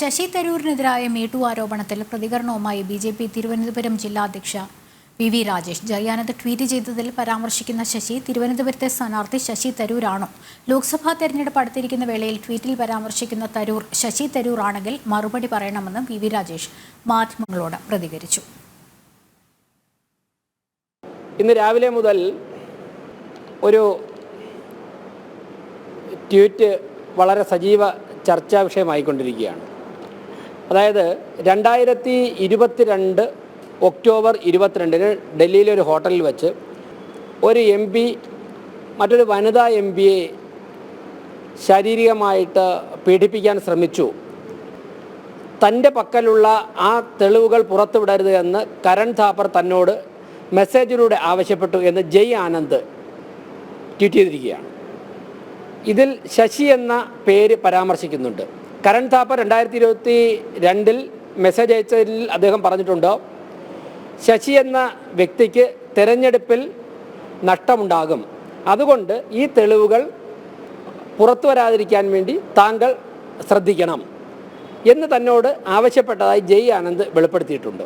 Sasi തരൂരിനെതിരായ me too ആരോപണത്തിൽ പ്രതികരണവുമായി B J P Thiruvananthapuram ജില്ലാ അധ്യക്ഷ V V Rajesh. Jayanand tweet ചെയ്തതിൽ പരാമർശിക്കുന്ന ശശി തിരുവനന്തപുരത്തെ സ്ഥാനാർത്ഥി ശശി തരൂരാണോ? ലോക്സഭാ തെരഞ്ഞെടുപ്പ് അടുത്തിരിക്കുന്ന വേളയിൽ ട്വീറ്റിൽ പരാമർശിക്കുന്ന തരൂർ ശശി തരൂർ ആണെങ്കിൽ മറുപടി പറയണമെന്ന് വി വി രാജേഷ് മാധ്യമങ്ങളോട് പ്രതികരിച്ചു. ഇന്ന് രാവിലെ മുതൽ ഒരു ട്വീറ്റ് വളരെ സജീവ ചർച്ചാ വിഷയമായിക്കൊണ്ടിരിക്കുകയാണ്. അതായത് രണ്ടായിരത്തി ഇരുപത്തിരണ്ട് ഒക്ടോബർ ഇരുപത്തിരണ്ടിന് ഡൽഹിയിലെ ഒരു ഹോട്ടലിൽ വെച്ച് ഒരു എം പി മറ്റൊരു വനിതാ എം പിയെ ശാരീരികമായിട്ട് പീഡിപ്പിക്കാൻ ശ്രമിച്ചു. തന്റെ പക്കലുള്ള ആ തെളിവുകൾ പുറത്തുവിടരുത് എന്ന് കരൺ താപ്പർ തന്നോട് മെസ്സേജിലൂടെ ആവശ്യപ്പെട്ടു എന്ന് ജയ് ആനന്ദ് ട്വീറ്റ് ചെയ്തിരിക്കുകയാണ്. ഇതിൽ ശശി എന്ന പേര് പരാമർശിക്കുന്നുണ്ട്. കരൺ താപ്പർ രണ്ടായിരത്തി ഇരുപത്തി രണ്ടിൽ മെസ്സേജ് അയച്ചതിൽ അദ്ദേഹം പറഞ്ഞിട്ടുണ്ട് ശശി എന്ന വ്യക്തിക്ക് തെരഞ്ഞെടുപ്പിൽ നഷ്ടമുണ്ടാകും. അതുകൊണ്ട് ഈ തെളിവുകൾ പുറത്തു വരാതിരിക്കാൻ വേണ്ടി താങ്കൾ ശ്രദ്ധിക്കണം എന്ന് തന്നോട് ആവശ്യപ്പെട്ടതായി ജയ് ആനന്ദ് വെളിപ്പെടുത്തിയിട്ടുണ്ട്.